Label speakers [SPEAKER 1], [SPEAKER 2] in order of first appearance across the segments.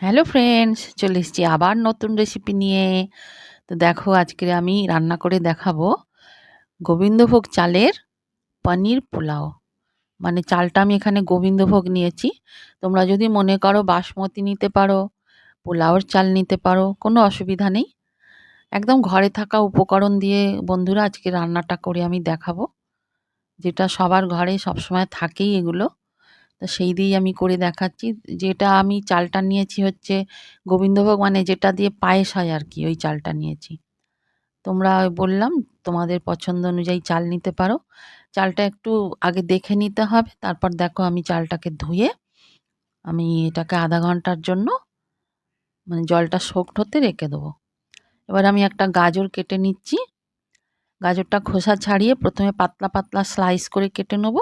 [SPEAKER 1] Hello friends চলে এসেছি আবার নতুন রেসিপি নিয়ে। তো দেখো, আজকে আমি রান্না করে দেখাবো গোবিন্দভোগ চালের পনির পোলাও। মানে চালটা আমি এখানে গোবিন্দভোগ নিয়েছি। তোমরা যদি মনে করো বাসমতি নিতে পারো, পোলাওর চাল নিতে পারো, কোনো অসুবিধা নেই। একদম ঘরে থাকা উপকরণ দিয়ে বন্ধুরা আজকে রান্নাটা করে আমি দেখাবো। যেটা সবার ঘরে সবসময় থাকেই এগুলো। তো সেই দিয়েই আমি করে দেখাচ্ছি। যেটা আমি চালটা নিয়েছি হচ্ছে গোবিন্দভোগ মানে যেটা দিয়ে পায়েস হয় আর কি, ওই চালটা নিয়েছি। তোমরা বললাম, তোমাদের পছন্দ অনুযায়ী চাল নিতে পারো। চালটা একটু আগে দেখে নিতে হবে, তারপর দেখো আমি চালটাকে ধুয়ে আমি এটাকে আধা ঘণ্টার জন্য মানে জলটা সোকড হতে রেখে দেবো। এবার আমি একটা গাজর কেটে নিচ্ছি। গাজরটা খোসা ছাড়িয়ে প্রথমে পাতলা পাতলা স্লাইস করে কেটে নেব।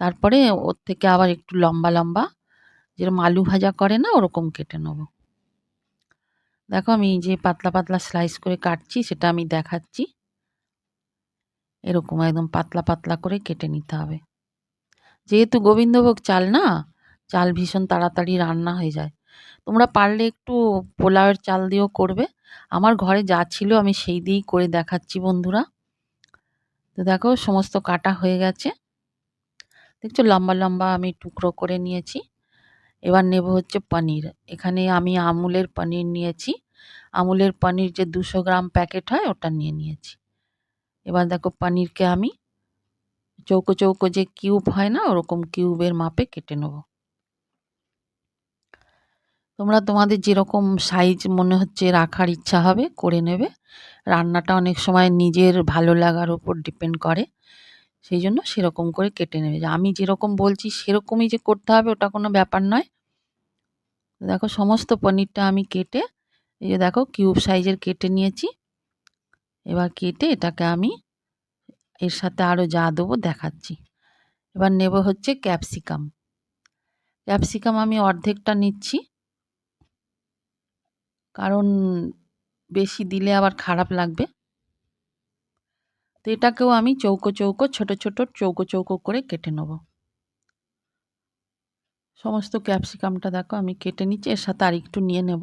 [SPEAKER 1] তারপরে ওর থেকে আবার একটু লম্বা লম্বা। যেরকম আলু ভাজা করে না, ওরকম কেটে নেব। দেখো আমি যে পাতলা পাতলা স্লাইস করে কাটছি, সেটা আমি দেখাচ্ছি। এরকম একদম পাতলা পাতলা করে কেটে নিতে হবে। যেহেতু গোবিন্দভোগ চাল না, চাল ভীষণ তাড়াতাড়ি রান্না হয়ে যায়। তোমরা পারলে একটু পোলাওয়ের চাল দিয়েও করবে। আমার ঘরে যা ছিল আমি সেই দিয়েই করে দেখাচ্ছি বন্ধুরা। তো দেখো সমস্ত কাটা হয়ে গেছে। দেখছ লম্বা লম্বা আমি টুকরো করে নিয়েছি। এবার নেব হচ্ছে পনির। এখানে আমি আমুলের পনির নিয়েছি। আমুলের পনির যে দুশো গ্রাম প্যাকেট হয়, ওটা নিয়ে নিয়েছি। এবার দেখো পনিরকে আমি চৌকো চৌকো যে কিউব হয় না, ওরকম কিউবের মাপে কেটে নেব। তোমরা তোমাদের যেরকম সাইজ মনে হচ্ছে রাখার ইচ্ছা হবে, করে নেবে। রান্নাটা অনেক সময় নিজের ভালো লাগার উপর ডিপেন্ড করে। সেই জন্য সেরকম করে কেটে নেবে। আমি যেরকম বলছি সেরকমই যে করতে হবে ওটা কোনো ব্যাপার নয়। দেখো সমস্ত পনিরটা আমি কেটে, এই যে দেখো কিউব সাইজের কেটে নিয়েছি। এবার কেটে এটাকে আমি এর সাথে আরও যা দেবো দেখাচ্ছি। এবার নেব হচ্ছে ক্যাপসিকাম। ক্যাপসিকাম আমি অর্ধেকটা নিচ্ছি। কারণ বেশি দিলে আবার খারাপ লাগবে। তো এটাকেও আমি চৌকো চৌকো, ছোট ছোট চৌকো চৌকো করে কেটে নেব। সমস্ত ক্যাপসিকামটা দেখো, আমি কেটে নিচ্ছি, এর সাথে আর একটু নিয়ে নেব।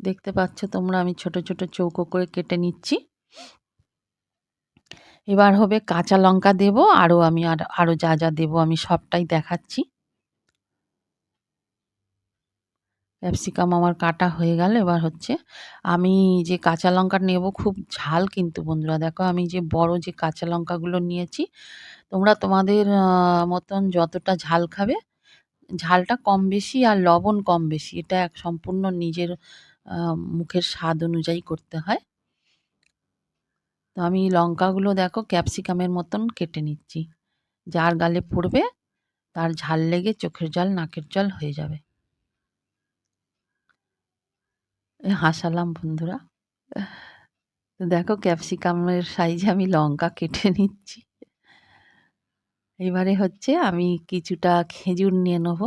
[SPEAKER 1] দেখতে পাচ্ছ তোমরা, আমি ছোট ছোট চৌকো করে কেটে নিচ্ছি। এবার হবে কাঁচা লঙ্কা দেব, আরও আমি আর, আরও যা যা দেবো আমি সবটাই দেখাচ্ছি। ক্যাপসিকাম আমার কাটা হয়ে গেল, এবার হচ্ছে আমি যে কাঁচা লঙ্কা নেব খুব ঝাল কিন্তু বন্ধুরা, দেখো আমি যে বড় যে কাঁচা লঙ্কাগুলো নিয়েছি, তোমরা তোমাদের মতন যতটা ঝাল খাবে, ঝালটা কম বেশি আর লবণ কম বেশি, এটা এক সম্পূর্ণ নিজের মুখের স্বাদ অনুযায়ী করতে হয়। তো আমি লঙ্কাগুলো দেখো ক্যাপসিকামের মতন কেটে নিচ্ছি, যার গালে পড়বে, তার ঝাল লেগে চোখের জল, নাকের জল হয়ে যাবে। হাসালাম বন্ধুরা। তো দেখো ক্যাপসিকামের সাইজে আমি লঙ্কা কেটে নিচ্ছি। এবারে হচ্ছে আমি কিছুটা খেজুর নিয়ে নেব।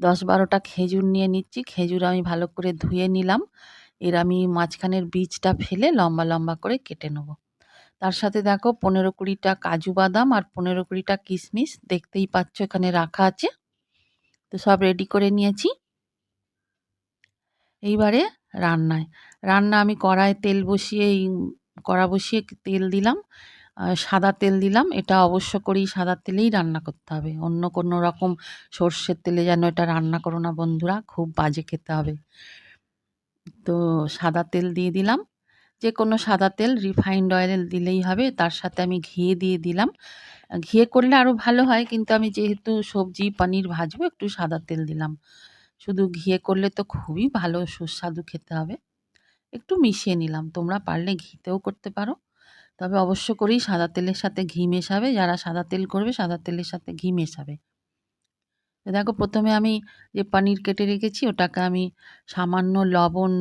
[SPEAKER 1] দশ বারোটা খেজুর নিয়ে নিচ্ছি। খেজুর আমি ভালো করে ধুয়ে নিলাম। এর আমি মাঝখানের বীজটা ফেলে লম্বা লম্বা করে কেটে নেব। তার সাথে দেখো পনেরো কুড়িটা কাজু বাদাম আর পনেরো কুড়িটা কিশমিশ। দেখতেই পাচ্ছ এখানে রাখা আছে। তো সব রেডি করে নিয়েছি। এইবারে রান্নায়। রান্না আমি কড়ায় তেল বসিয়ে কড়া বসিয়ে তেল দিলাম সাদা তেল দিলাম। এটা অবশ্য করেই সাদা তেলেই রান্না করতে হবে। অন্য কোনো রকম সর্ষের তেলে যেন এটা রান্না করো না বন্ধুরা, খুব বাজে খেতে হবে। তো সাদা তেল দিয়ে দিলাম। যে কোনো সাদা তেল রিফাইন্ড অয়েল দিলেই হবে। তার সাথে আমি ঘিয়ে দিয়ে দিলাম। ঘিয়ে করলে আরও ভালো হয়, কিন্তু আমি যেহেতু সবজি, পনির ভাজবো, একটু সাদা তেল দিলাম। শুধু ঘিয়ে করলে তো খুবই ভালো, সুস্বাদু খেতে হবে। একটু মিশিয়ে নিলাম, তোমরা পারলে ঘিতেও করতে পারো। তবে অবশ্য করেই সাদা তেলের সাথে ঘি মেশাবে, যারা সাদা তেল করবে সাদা তেলের সাথে ঘি মেশাবে। দেখো, প্রথমে আমি যে পনির কেটে রেখেছি, ওটাকে আমি সামান্য লবণ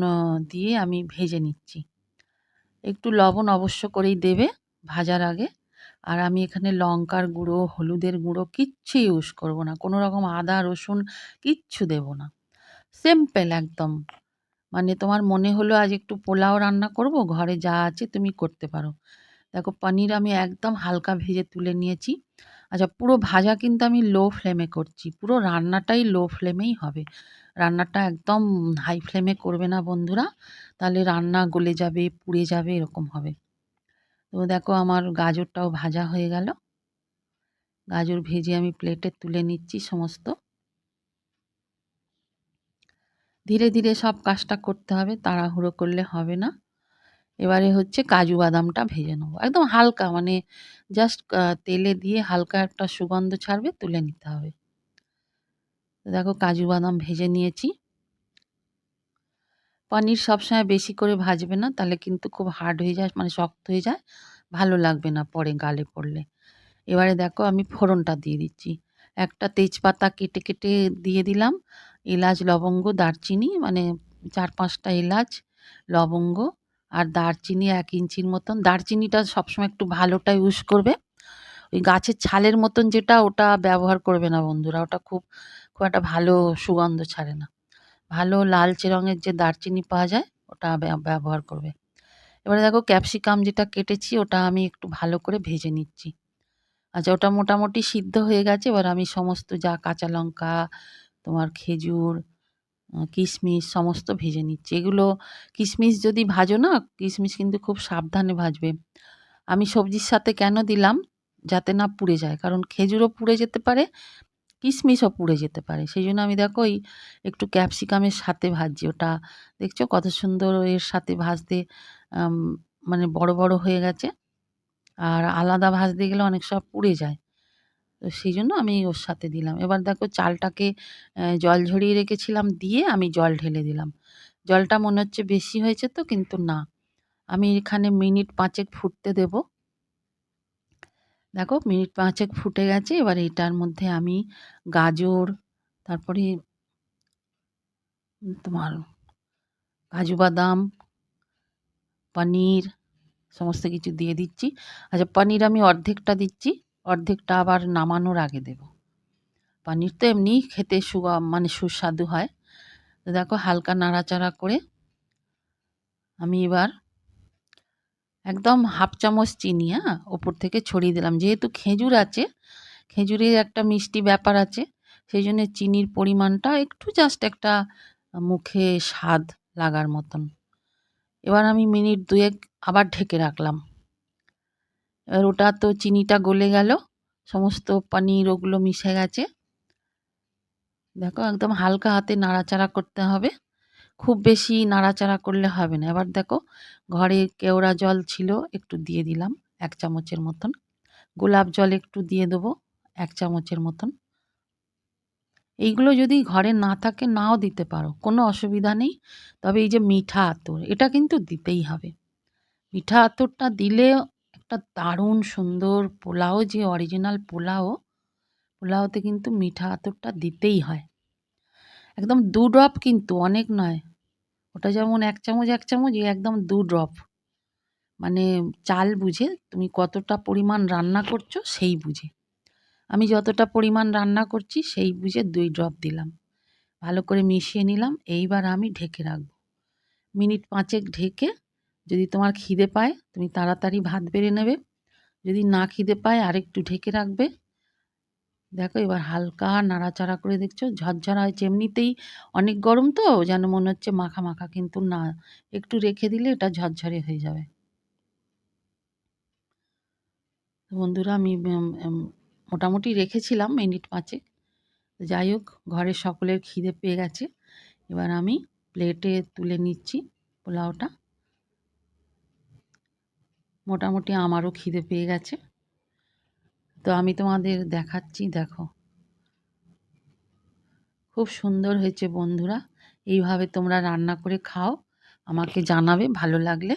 [SPEAKER 1] দিয়ে আমি ভেজে নিচ্ছি। একটু লবণ অবশ্য করেই দেবে ভাজার আগে। আর আমি এখানে লঙ্কার গুঁড়ো, হলুদের গুঁড়ো কিচ্ছু ইউজ করব না। কোনো রকম আদা, রসুন কিচ্ছু দেব না। সিম্পল একদম। মানে তোমার মনে হলো আজ একটু পোলাও রান্না করব, ঘরে যা আছে তুমি করতে পারো। দেখো, পনির আমি একদম হালকা ভেজে তুলে নিয়েছি। আচ্ছা পুরো ভাজা কিন্তু আমি লো ফ্লেমে করছি। পুরো রান্নাটাই লো ফ্লেমেই হবে। রান্নাটা একদম হাই ফ্লেমে করবে না বন্ধুরা। তাহলে রান্না গলে যাবে, পুড়ে যাবে, এরকম হবে। তো দেখো আমার গাজরটাও ভাজা হয়ে গেল। গাজর ভেজে আমি প্লেটে তুলে নিচ্ছি সমস্ত। ধীরে ধীরে সব কাজটা করতে হবে, তাড়াহুড়ো করলে হবে না। এবারে হচ্ছে কাজু বাদামটা ভেজে নেব। একদম হালকা মানে জাস্ট তেলে দিয়ে হালকা একটা সুগন্ধ ছাড়বে, তুলে নিতে হবে। দেখো কাজু বাদাম ভেজে নিয়েছি। পনির সবসময় বেশি করে ভাজবে না, তাহলে কিন্তু খুব হার্ড হয়ে যায় মানে শক্ত হয়ে যায়, ভালো লাগবে না পরে গালে পড়লে। এবারে দেখো আমি ফোড়নটা দিয়ে দিচ্ছি। একটা তেজপাতা কেটে কেটে দিয়ে দিলাম, এলাচ, লবঙ্গ, দারচিনি মানে চার পাঁচটা এলাচ, লবঙ্গ আর দারচিনি এক ইঞ্চির মতন। দারচিনিটা সবসময় একটু ভালোটা ইউজ করবে। ওই গাছের ছালের মতন যেটা, ওটা ব্যবহার করবে না বন্ধুরা, ওটা খুব খুব একটা ভালো সুগন্ধ ছাড়ে না। ভালো লালচে রঙের যে দারচিনি পাওয়া যায়, ওটা ব্যবহার করবে। এবারে দেখো ক্যাপসিকাম যেটা কেটেছি, ওটা আমি একটু ভালো করে ভেজে নিচ্ছি। আচ্ছা ওটা মোটামুটি সিদ্ধ হয়ে গেছে, এবার আমি সমস্ত যা কাঁচা লঙ্কা, তোমার খেজুর কিশমিশ সমস্ত ভেজে নিচ্ছি। এগুলো কিশমিশ যদি ভাজো না, কিশমিশ কিন্তু খুব সাবধানে ভাজবে। আমি সবজির সাথে কেন দিলাম? যাতে না পুড়ে যায়, কারণ খেজুরও পুড়ে যেতে পারে কিশমিশও পুড়ে যেতে পারে। সেই জন্য আমি দেখো ওই একটু ক্যাপসিকামের সাথে ভাজছি ওটা দেখছ কত সুন্দর এর সাথে ভাজতে মানে বড় বড় হয়ে গেছে। আর আলাদা ভাজতে গেলে অনেক সব পুড়ে যায়। তো সেই জন্য আমি ওর সাথে দিলাম। এবার দেখো চালটাকে জল ঝরিয়ে রেখেছিলাম দিয়ে আমি জল ঢেলে দিলাম। জলটা মনে হচ্ছে বেশি হয়েছে তো, কিন্তু না। আমি এখানে মিনিট পাঁচেক ফুটতে দেব। দেখো মিনিট পাঁচেক ফুটে গেছে, এবার এটার মধ্যে আমি গাজর, তারপরে তোমার কাজু বাদাম, পনির, সমস্ত কিছু দিয়ে দিচ্ছি। আচ্ছা পনির আমি অর্ধেকটা দিচ্ছি, অর্ধেকটা আবার নামানোর আগে দেব। পনির তো এমনি খেতে সুগা মানে সুস্বাদু হয়। দেখো হালকা নাড়াচাড়া করে আমি এবার একদম হাফ চামচ চিনি হ্যাঁ? ওপর থেকে ছড়িয়ে দিলাম। যেহেতু খেজুর আছে, খেজুরের একটা মিষ্টি ব্যাপার আছে, সেই জন্য চিনির পরিমাণটা একটু জাস্ট একটা মুখে স্বাদ লাগার মতন। এবার আমি মিনিট দুয়েক আবার ঢেকে রাখলাম। এবার ওটা তো চিনিটা গলে গেল, সমস্ত পনির ওগুলো মিশে গেছে। দেখো একদম হালকা হাতে নাড়াচাড়া করতে হবে। খুব বেশি নাড়াচাড়া করলে হবে না। এবার দেখো, ঘরে কেওড়া জল ছিল, একটু দিয়ে দিলাম, এক চামচের মতন। গোলাপ জল একটু দিয়ে দেবো, এক চামচের মতন। এইগুলো যদি ঘরে না থাকে, নাও দিতে পারো, কোনো অসুবিধা নেই। তবে এই যে মিঠা আতর, এটা কিন্তু দিতেই হবে। মিঠা আতরটা দিলে একটা দারুণ সুন্দর পোলাও, যে অরিজিনাল পোলাও, পোলাওতে কিন্তু মিঠা আতরটা দিতেই হয়। একদম দু ড্রপ কিন্তু, অনেক নয়। ওটা যেমন এক চামচ এক চামচ একদম দু ড্রপ মানে চাল বুঝে তুমি কতটা পরিমাণ রান্না করছ সেই বুঝে। আমি যতটা পরিমাণ রান্না করছি সেই বুঝে দুই ড্রপ দিলাম। ভালো করে মিশিয়ে নিলাম, এইবার আমি ঢেকে রাখব। মিনিট পাঁচেক ঢেকে যদি তোমার খিদে পায়, তুমি তাড়াতাড়ি ভাত বেড়ে নেবে। যদি না খিদে পায়, আরেকটু ঢেকে রাখবে। দেখো এবার হালকা নাড়াচাড়া করে দেখছ, ঝরঝরা হয়েছে। এমনিতেই অনেক গরম তো, যেন মনে হচ্ছে মাখা মাখা, কিন্তু না, একটু রেখে দিলে এটা ঝরঝরে হয়ে যাবে। বন্ধুরা, আমি মোটামুটি রেখেছিলাম মিনিট পাঁচেক। যাই হোক ঘরের সকলের খিদে পেয়ে গেছে। এবার আমি প্লেটে তুলে নিচ্ছি পোলাওটা। মোটামুটি আমারও খিদে পেয়ে গেছে। তো আমি তোমাদের দেখাচ্ছি, দেখো। খুব সুন্দর হয়েছে বন্ধুরা। এইভাবে তোমরা রান্না করে খাও। আমাকে জানাবে, ভালো লাগলে।